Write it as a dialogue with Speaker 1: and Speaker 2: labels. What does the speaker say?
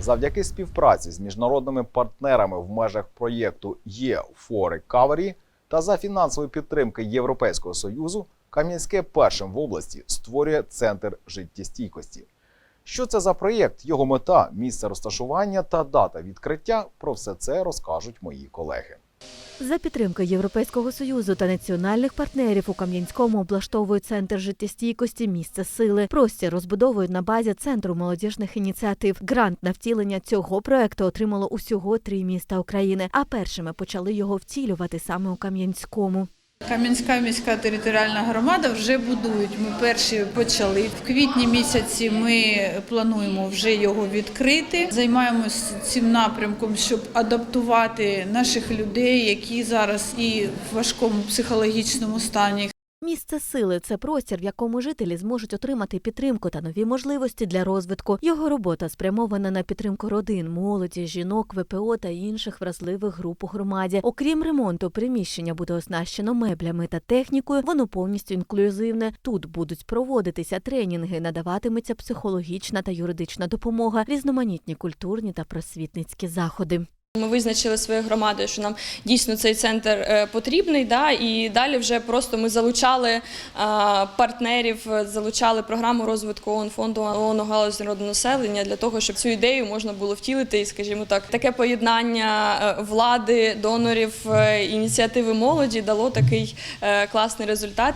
Speaker 1: Завдяки співпраці з міжнародними партнерами в межах проєкту є for Recovery та за фінансової підтримки Європейського союзу Кам'янське першим в області створює центр життєстійкості. Що це за проєкт, його мета, місце розташування та дата відкриття? Про все це розкажуть мої колеги.
Speaker 2: За підтримки Європейського союзу та національних партнерів у Кам'янському облаштовують центр життєстійкості місце сили. Простір розбудовують на базі центру молодіжних ініціатив. Грант на втілення цього проекту отримало усього три міста України. А першими почали його втілювати саме у Кам'янському.
Speaker 3: Кам'янська міська територіальна громада вже будують. Ми перші почали. В квітні місяці ми плануємо вже його відкрити. Займаємось цим напрямком, щоб адаптувати наших людей, які зараз і в важкому психологічному стані.
Speaker 2: Місце сили це простір, в якому жителі зможуть отримати підтримку та нові можливості для розвитку. Його робота спрямована на підтримку родин, молоді, жінок, ВПО та інших вразливих груп у громаді. Окрім ремонту, приміщення буде оснащено меблями та технікою. Воно повністю інклюзивне. Тут будуть проводитися тренінги, надаватиметься психологічна та юридична допомога, різноманітні культурні та просвітницькі заходи.
Speaker 4: Ми визначили своєю громадою, що нам дійсно цей центр е, потрібний. Да, і далі вже просто ми залучали е, партнерів, залучали програму розвитку ООН, фонду ООН галузі народного населення для того, щоб цю ідею можна було втілити. І, скажімо так, таке поєднання е, влади, донорів, ініціативи молоді дало такий класний результат.